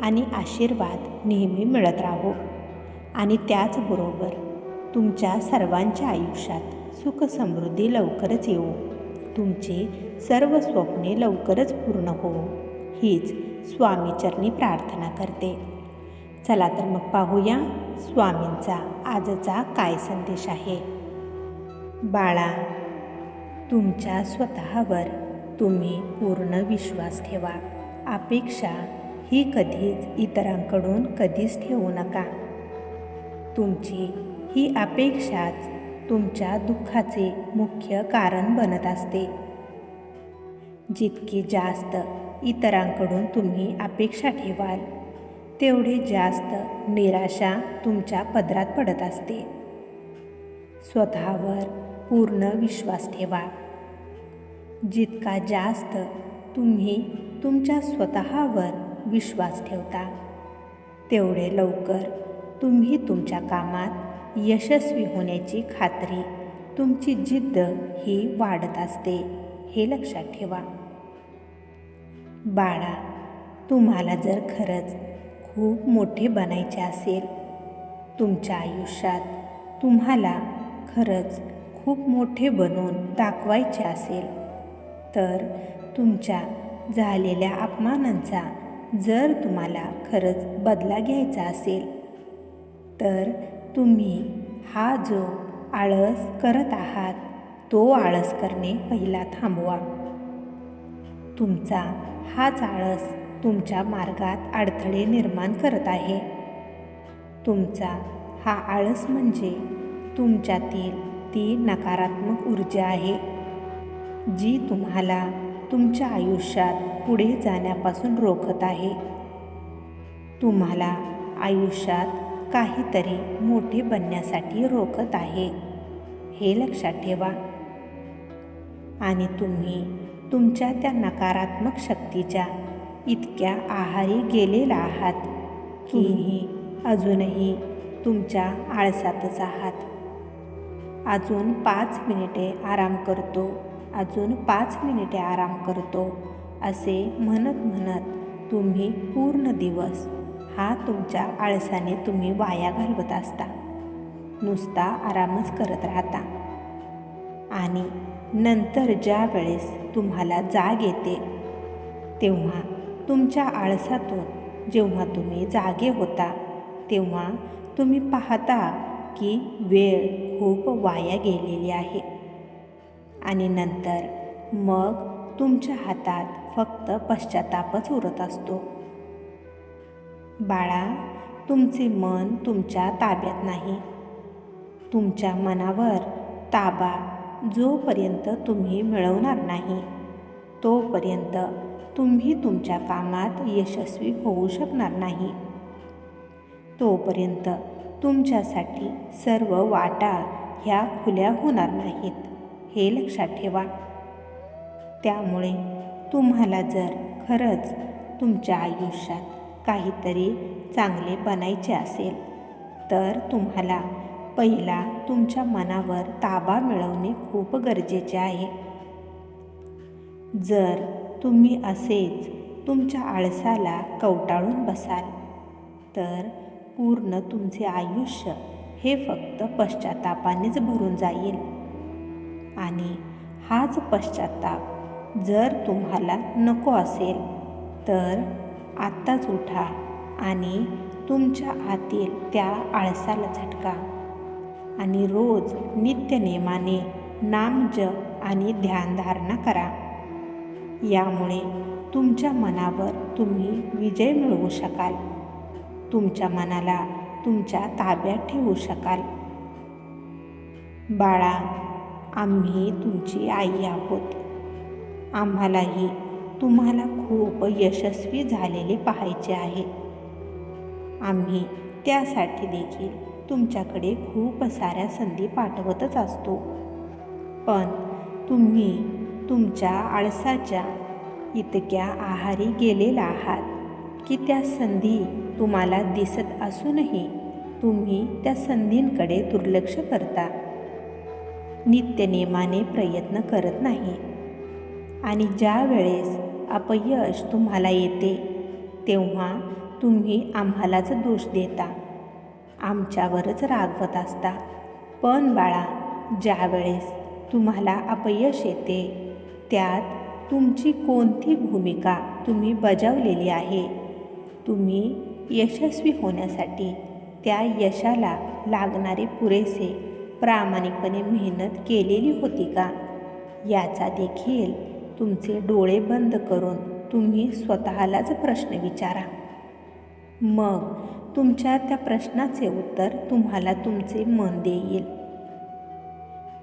आणि आशीर्वाद नेहमी मिळत राहो. आणि त्याचबरोबर तुमच्या सर्वांच्या आयुष्यात सुख समृद्धी लवकरच येऊ तुमची सर्व स्वप्ने लवकरच पूर्ण हो हीच स्वामीचरणी प्रार्थना करते. चला तर मग पाहूया स्वामींचा आजचा काय संदेश आहे. बाळा तुमच्या स्वतःवर तुम्ही पूर्ण विश्वास ठेवा. अपेक्षा ही कधीच इतरांकडून कधीच ठेवू नका. तुमची ही अपेक्षाच तुमच्या दुःखाचे मुख्य कारण बनत असते. जितकी जास्त इतरांकडून तुम्ही अपेक्षा ठेवाल तेवढे जास्त निराशा तुमच्या पदरात पडत असते. स्वतःवर पूर्ण विश्वास ठेवा. जितका जास्त तुम्ही तुमच्या स्वतःवर विश्वास ठेवता. तेवढे लवकर तुम्ही तुमच्या कामात यशस्वी होण्याची खात्री तुमची जिद्द ही वाढत असते हे लक्षात ठेवा. बाळा तुम्हाला जर खरंच खूप मोठे बनायचे असेल तुमच्या आयुष्यात तुम्हाला खरंच खूप मोठे बनवून दाखवायचे असेल तर तुमच्या झालेल्या अपमानांचा जर तुम्हाला खरंच बदला घ्यायचा असेल तर तुम्ही हा जो आळस करत आहात तो आळस करणे पहिला थांबवा. तुमचा हाच आळस तुमच्या मार्गात अडथळे निर्माण करत आहे. तुमचा हा आळस म्हणजे तुमच्यातील ती नकारात्मक ऊर्जा आहे जी तुम्हाला तुमच्या आयुष्यात पुढे जाण्यापासून रोखत आहे. तुम्हाला आयुष्यात काहीतरी मोठे बनण्यासाठी रोखत आहे. हे लक्षात ठेवा. आणि तुम्ही तुमच्या त्या नकारात्मक शक्तीच्या इतक्या आहारी गेलेला आहात की अजूनही तुमच्या आळसातच आहात. अजून पाच मिनिटे आराम करतो. अजून पाच मिनिटे आराम करतो असे म्हणत म्हणत तुम्ही पूर्ण दिवस हा तुमच्या आळसाने तुम्ही वाया घालवत असता. नुसता आरामच करत राहता. आणि नंतर ज्या वेळेस तुम्हाला जाग येते तेव्हा तुमच्या आळसातून जेव्हा तुम्ही जागे होता तेव्हा तुम्ही पाहता की वेळ खूप वाया गेलेली आहे. आणि नंतर मग तुमच्या हातात फक्त पश्चातापच उरत असतो. बाळा तुमचे मन तुमच्या ताब्यात नाही. तुमच्या मनावर ताबा जोपर्यंत तुम्ही मिळवणार नाही तोपर्यंत तुम्ही तुमच्या कामात यशस्वी होऊ शकणार नाही. तोपर्यंत तुमच्यासाठी सर्व वाटा ह्या खुल्या होणार नाहीत. हे लक्षात ठेवा. त्यामुळे तुम्हाला जर खरंच तुमच्या आयुष्यात काहीतरी चांगले बनायचे असेल तर तुम्हाला पहिला तुमच्या मनावर ताबा मिळवणे खूप गरजेचे आहे. जर तुम्ही असेच तुमच्या आळसाला कवटाळून बसाल तर पूर्ण तुमचे आयुष्य हे फक्त पश्चातापानेच भरून जाईल. आणि हाच पश्चाताप जर तुम्हाला नको असेल तर आत्ताच उठा आणि तुमच्या आतील त्या आळसाला झटका. आणि रोज नित्यनेमाने नामजप आणि ध्यानधारणा करा. यामुळे तुमच्या मनावर तुम्ही विजय मिळवू शकाल. तुमच्या मनाला तुमच्या ताब्यात ठेवू शकाल. बाळा आम्ही तुमची आई आहोत. आम्हालाही तुम्हाला खूप यशस्वी झालेले पाहायचे आहे. आम्ही त्यासाठी देखील तुमच्याकडे खूप साऱ्या संधी पाठवतच असतो. पण तुम्ही तुमच्या आळसाच्या इतक्या आहारी गेलेला आहात की त्या संधी तुम्हाला दिसत असूनही तुम्ही त्या संधींकडे दुर्लक्ष करता. नित्यनेमाने प्रयत्न करत नाही. आणि ज्या वेळेस अपयश तुम्हाला येते तेव्हा तुम्ही आम्हालाच दोष देता. आमच्यावरच रागवत असता. पण बाळा ज्या वेळेस तुम्हाला अपयश येते त्यात तुमची कोणती भूमिका तुम्ही बजावलेली आहे? तुम्ही यशस्वी होण्यासाठी त्या यशाला लागणारे पुरेसे प्रामाणिकपणे मेहनत केलेली होती का? याचा देखील तुमचे डोळे बंद करून तुम्ही स्वतःलाच प्रश्न विचारा. मग तुमच्या त्या प्रश्नाचे उत्तर तुम्हाला तुमचे मन देईल.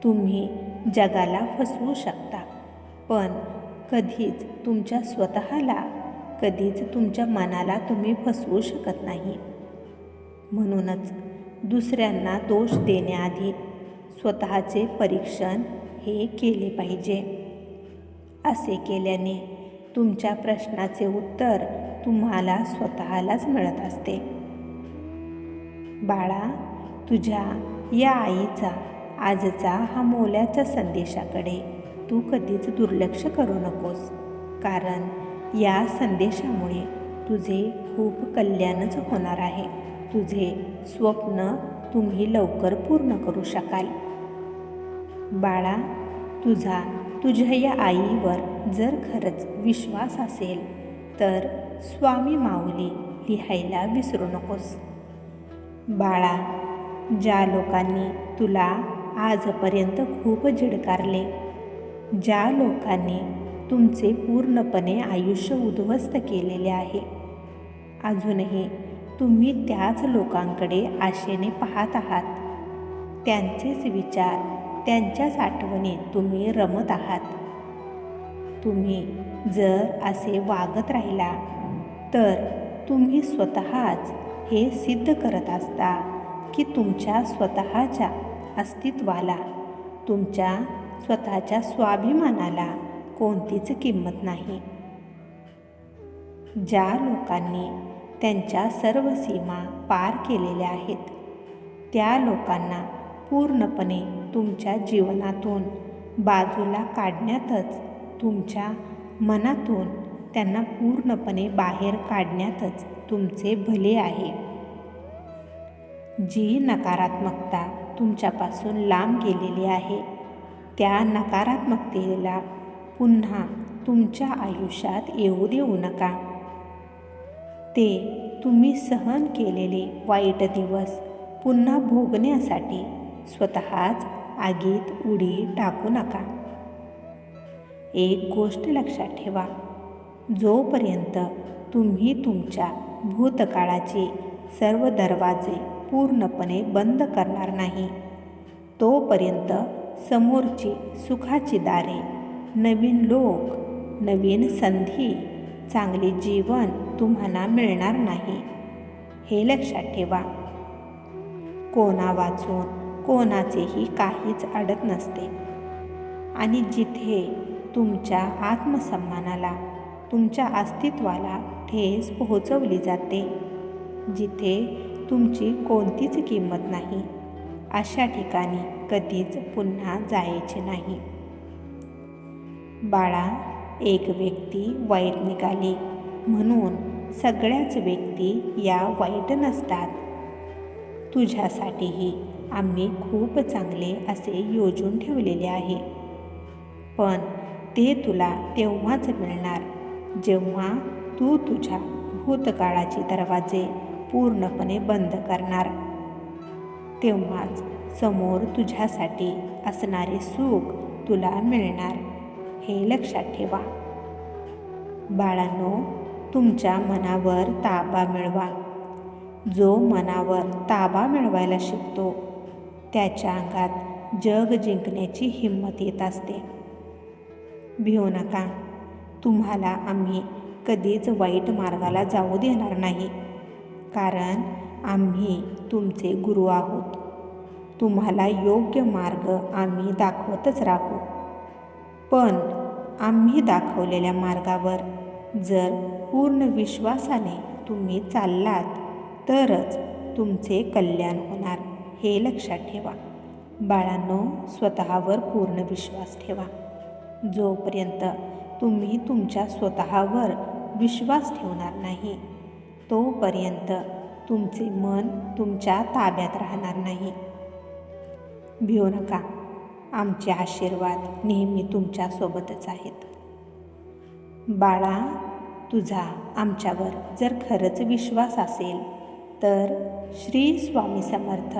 तुम्ही जगाला फसवू शकता पण कधीच तुमच्या स्वतःला कधीच तुमच्या मनाला तुम्ही फसवू शकत नाही. म्हणूनच दुसऱ्यांना दोष देण्याआधी स्वतःचे परीक्षण हे केले पाहिजे. असे केल्याने तुमच्या प्रश्नाचे उत्तर तुम्हाला स्वतःलाच मिळत असते. बाळा तुझ्या या आईचा आजचा हा मोल्याच्या संदेशाकडे तू कधीच दुर्लक्ष करू नकोस. कारण या संदेशामुळे तुझे खूप कल्याणच होणार आहे. तुझे स्वप्न तुम्ही लवकर पूर्ण करू शकाल. बाळा तुझा तुझ्या या आईवर जर खरंच विश्वास असेल तर स्वामी माऊली लिहायला विसरू नकोस. बाळा ज्या लोकांनी तुला आजपर्यंत खूप झिडकारले ज्या लोकांनी तुमचे पूर्णपणे आयुष्य उद्ध्वस्त केलेले आहे अजूनही तुम्ही त्याच लोकांकडे आशेने पाहत आहात. त्यांचेच विचार त्यांच्याच आठवणीत तुम्ही रमत आहात. तुम्ही जर असे वागत राहिला तर तुम्ही स्वतःच हे सिद्ध करत असता की तुमच्या स्वतःच्या अस्तित्वाला तुमच्या स्वतःच्या स्वाभिमानाला कोणतीच किंमत नाही. ज्या लोकांनी त्यांच्या सर्व सीमा पार केलेल्या आहेत त्या लोकांना पूर्णपणे तुमच्या जीवनातून बाजूला काढण्यातच तुमच्या मनातून त्यांना पूर्णपणे बाहेर काढण्यातच तुमचे भले आहे. जी नकारात्मकता तुमच्यापासून लांब गेलेली आहे त्या नकारात्मकतेला पुन्हा तुमच्या आयुष्यात येऊ देऊ नका. ते तुम्ही सहन केलेले वाईट दिवस पुन्हा भोगण्यासाठी स्वतःच आगीत उडी टाकू नका. एक गोष्ट लक्षात ठेवा. जोपर्यंत तुम्ही तुमच्या भूतकाळाचे सर्व दरवाजे पूर्णपणे बंद करणार नाही तोपर्यंत समोरची सुखाची दारे नवीन लोक नवीन संधी चांगले जीवन तुम्हाला मिळणार नाही. हे लक्षात ठेवा. कोणा वाचून कोणाचेही काहीच अडत नसते. आणि जिथे तुमच्या आत्मसन्मानाला तुमच्या अस्तित्वाला ठेस पोहोचवली जाते जिथे तुमची कोणतीच किंमत नाही अशा ठिकाणी कधीच पुन्हा जायचे नाही. बाळा एक व्यक्ती वाईट निघाली म्हणून सगळ्याच व्यक्ती या वाईट नसतात. तुझ्यासाठीही आम्ही खूप चांगले असे योजून ठेवलेले आहे. पण ते तुला तेव्हाच मिळणार जेव्हा तू तुझ्या भूतकाळाचे दरवाजे पूर्णपणे बंद करणार. तेव्हाच समोर तुझ्यासाठी असणारे सुख तुला मिळणार हे लक्षात ठेवा. बाळांनो तुमच्या मनावर ताबा मिळवा. जो मनावर ताबा मिळवायला शिकतो त्याच्या अंगात जग जिंकण्याची हिंमत येत असते. भिऊ नका. तुम्हाला आम्ही कधीच वाईट मार्गाला जाऊ देणार नाही. कारण आम्ही तुमचे गुरु आहोत. तुम्हाला योग्य मार्ग आम्ही दाखवतच राहू. पण आम्ही दाखवलेल्या मार्गावर जर पूर्ण विश्वासाने तुम्ही चाललात तरच तुमचे कल्याण होणार. हे लक्षात ठेवा. बाळांनो स्वतःवर पूर्ण विश्वास ठेवा. जोपर्यंत तुम्ही तुमच्या स्वतःवर विश्वास ठेवणार नाही तोपर्यंत तुमचे मन तुमच्या ताब्यात राहणार नाही. भिऊ नका. आमचे आशीर्वाद नेहमी तुमच्यासोबतच आहेत. बाळा तुझा आमच्यावर जर खरंच विश्वास असेल तर श्री स्वामी समर्थ